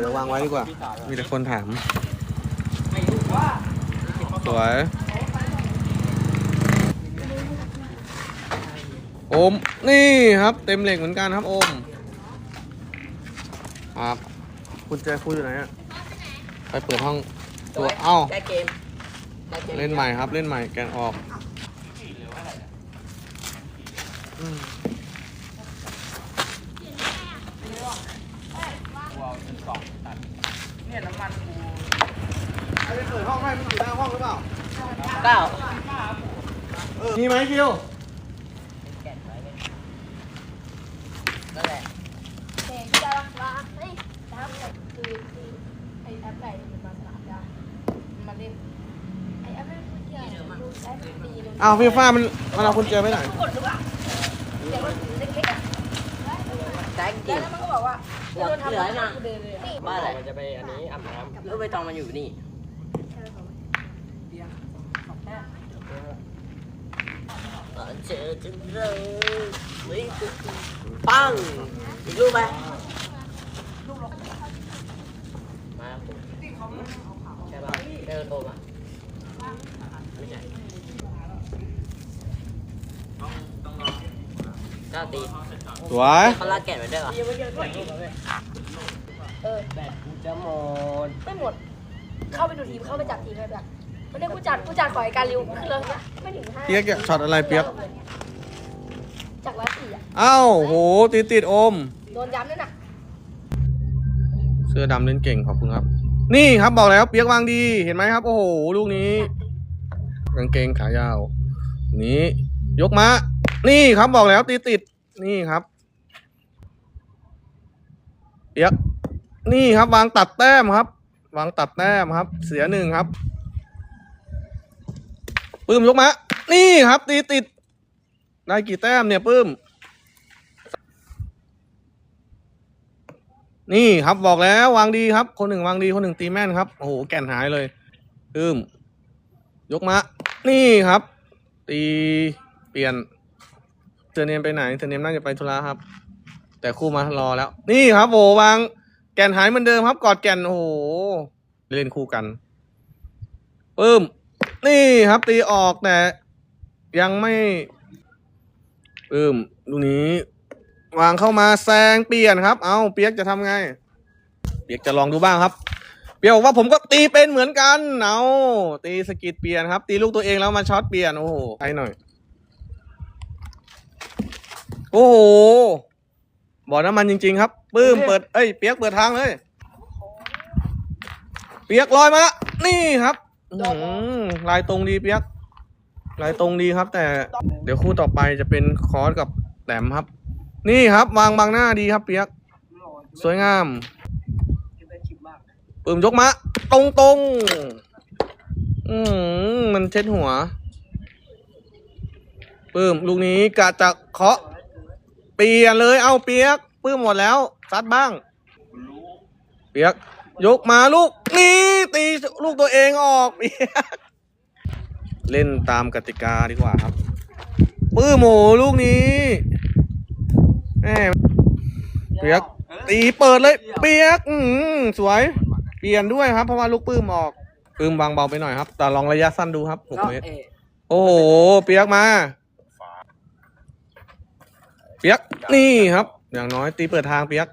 เดี๋ยววางไว้ดีกว่า มีแต่คนถาม สวย โอม นี่ครับ เต็มเหล็กเหมือนกันครับโอม ครับ คุณแจคุยอยู่ไหนอะไปเปิดห้องตัวเอ้า ได้เกมได้กม เล่นใหม่ครับ เล่นใหม่แกนออกอืม เนี่ยน้ำมันกู ใครไป เปิดห้องให้มันอยู่หน้าห้องหรือเปล่าเก้าเออมีไหมคิวแกะไว้เลยนั่นแหละเด็กจะรักษาเฮ้ยทำแบบคือคือไอแอปไหนมันมาสามได้มาเล่นไอแอปไม่รู้เกี่ยวดูได้ดีเลยอ้าวพี่ฟ้ามันมันเอาคุณเจอไปไหนกดหรือเปล่าเดี๋ยวมันเล็กๆอะได้เกแล้วมมันก็บอกว่าเหลือเหลือนะเดินเลยอะบ้านอะไรมันจะไปอันนี้อาบน้ำแล้วใบตองมันอยู่นี่ เจอจังเลยปังอีกรูปไหมมาผมใช่ป่ะเจอโทรมาไม่ใช่เก้าตีสวยเขาลากแกะไว้ด้วยเหรอเออแบตกูจะหมด ไม่หมด เข้าไปดูทีม เข้าไปจัดทีมไปแบบ ไม่ได้ผู้จัดผู้จัดขอให้การริวคือเราไม่ถึงห้าเปียกอะช็อตอะไรเปียก จากร้อยสี่อะอ้าวโหติดติดโอม โดนย้ำนั่นน่ะเสื้อดำเล่นเก่งขอบคุณครับ นี่ครับบอกแล้วเปียกวางดีเห็นไหมครับ โอ้โหลูกนี้กางเกงขายาว นี้ยกมา นี่ครับบอกแล้วตีติดนี่ครับเปียกนี่ครับ วางตัดแต้มครับ วางตัดแต้มครับ เสียหนึ่งครับ ปื้มยกมา นี่ครับตีติด ได้กี่แต้มเนี่ยปื้ม นี่ครับบอกแล้ววางดีครับ คนหนึ่งวางดีคนหนึ่งตีแม่นครับ โอ้โหแก่นหายเลยอึมยกมา นี่ครับ ตีเปลี่ยนเทอร์เนมไปไหนเทอร์เนมน่าจะไปธุระครับ แต่คู่มารอแล้ว นี่ครับโอ้โหวาง แก่นหายเหมือนเดิมครับ กอดแก่นโอ้โหเล่นคู่กันปึ้ม นี่ครับตีออกแต่ยังไม่ปึ้มลูกนี้ วางเข้ามาแซงเปลี่ยนครับ เอาเปียกจะทำไง เปียกจะลองดูบ้างครับ เปียกบอกว่าผมก็ตีเป็นเหมือนกัน เอาตีสกิดเปลี่ยนครับ ตีลูกตัวเองแล้วมาช็อตเปลี่ยนโอ้โหใช้หน่อย โอ้โหบ่อน้ำมันจริง ๆ ครับปื้มเปิดเอ้ยเปียกเปิดทางเลย เปียกลอยมาละนี่ครับ อื้อหือลายตรงดีเปียกลายตรงดีครับ แต่เดี๋ยวคู่ต่อไปจะเป็นคอร์สกับแหลมครับ นี่ครับ วางบางหน้าดีครับ เปียก สวยงามปืมยกมาตรงตรงๆอืมมันเช็ดหัวปืมลูกนี้กะจะเคาะ เปลี่ยนเลยเอาเปียกปื้มหมดแล้วซัดบ้าง เปียก ยกมาลูก นี่ ตีลูกตัวเองออกเล่นตามกติกาดีกว่าครับ ปื้มโหลูกนี้แหมเปียก ตีเปิดเลย เปียก อืมสวย เปลี่ยนด้วยครับ เพราะว่าลูกปื้มออกปื้มวางเบาไปหน่อยครับ แต่ลองระยะสั้นดูครับหกเมตรโอ้โห เปียกมา เปียก นี่ครับ อย่างน้อยตีเปิดทางเปียก